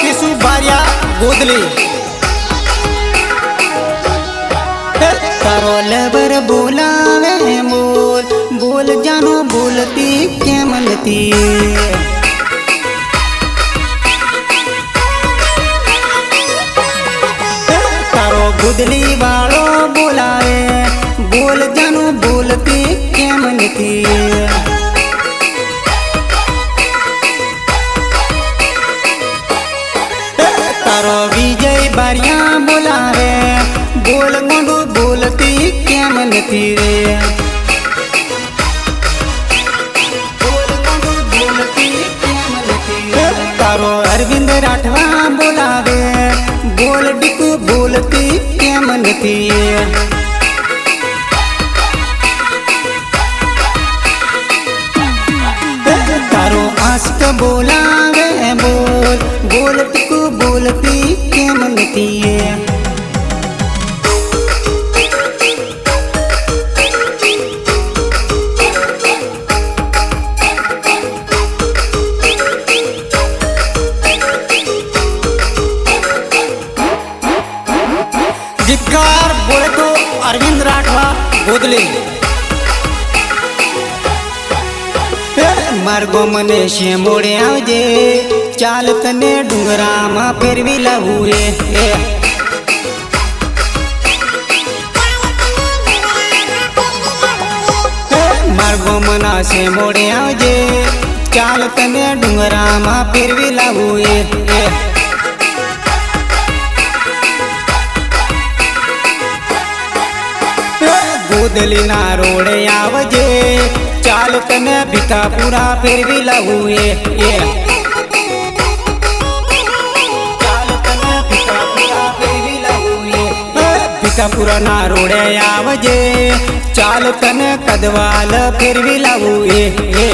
किसु बारिया गोदली। करोल बर बोलावे बोल बोल जानो बोलती के मलती गुदली वालो बोलाए बोल जानो बोलती के तारो विजय बारिया बोलावे बोल बोलती रे तारो। अरविंद राठवा बोलावे बोल डिकू, बोलती कैम नती तारो आशिक बोला होती है। गीतकार बोले तो अरविंद राठवा गोदले। માર્ગો મને શેમોડે આવજે. ચાલ તને ડુંગરામાં ફેરવી લાવું રે. માર્ગો મના શેમોડે આવજે. ચાલ તને ડુંગરામાં ફેરવી લાવું એ. ગોદલીના રોડે આવજે. ચાલ તને ભીતાપુરા ફેરવી લાવું એ ભીતાપુરા. ભીતાપુરાના રોડે આવજે. ચાલ તને કદવાલ ફેરવી લાવું એ એ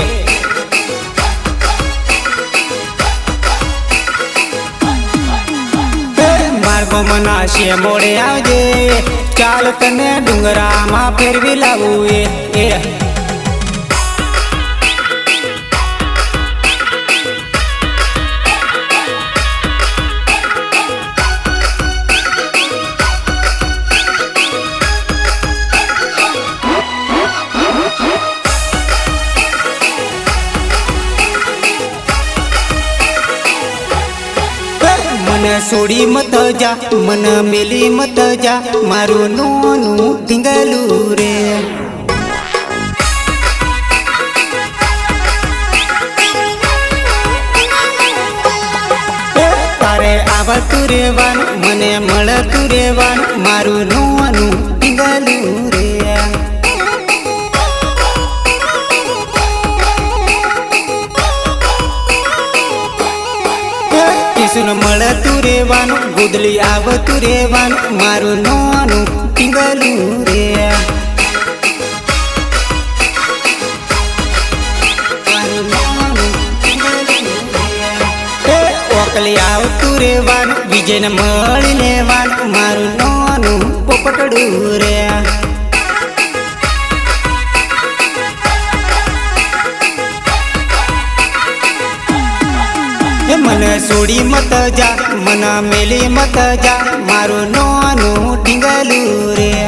માર્ગો મનાશે મોડે આવજે. ચાલ તને ડુંગરામાં ફેરવી લાવું એ મને છોડી મત જા, મન મેલી મત જા, મારું નોનું ઢીંગલું રે. તારે આવતું રેવાનું મને મળતું રેવાનું મારું નોનું ઢીંગલું રેવાનું ગુદલી આવતું રેવાનું મારું નાનું ટીંગલું રે. ઓકલી આવતું રેવાનું બીજેને મળી લેવાનું, મારું નાનું પોપટડું રે. મને છોડી મત જા મને મેલી મત જા મારું નોનું ઢીંગલું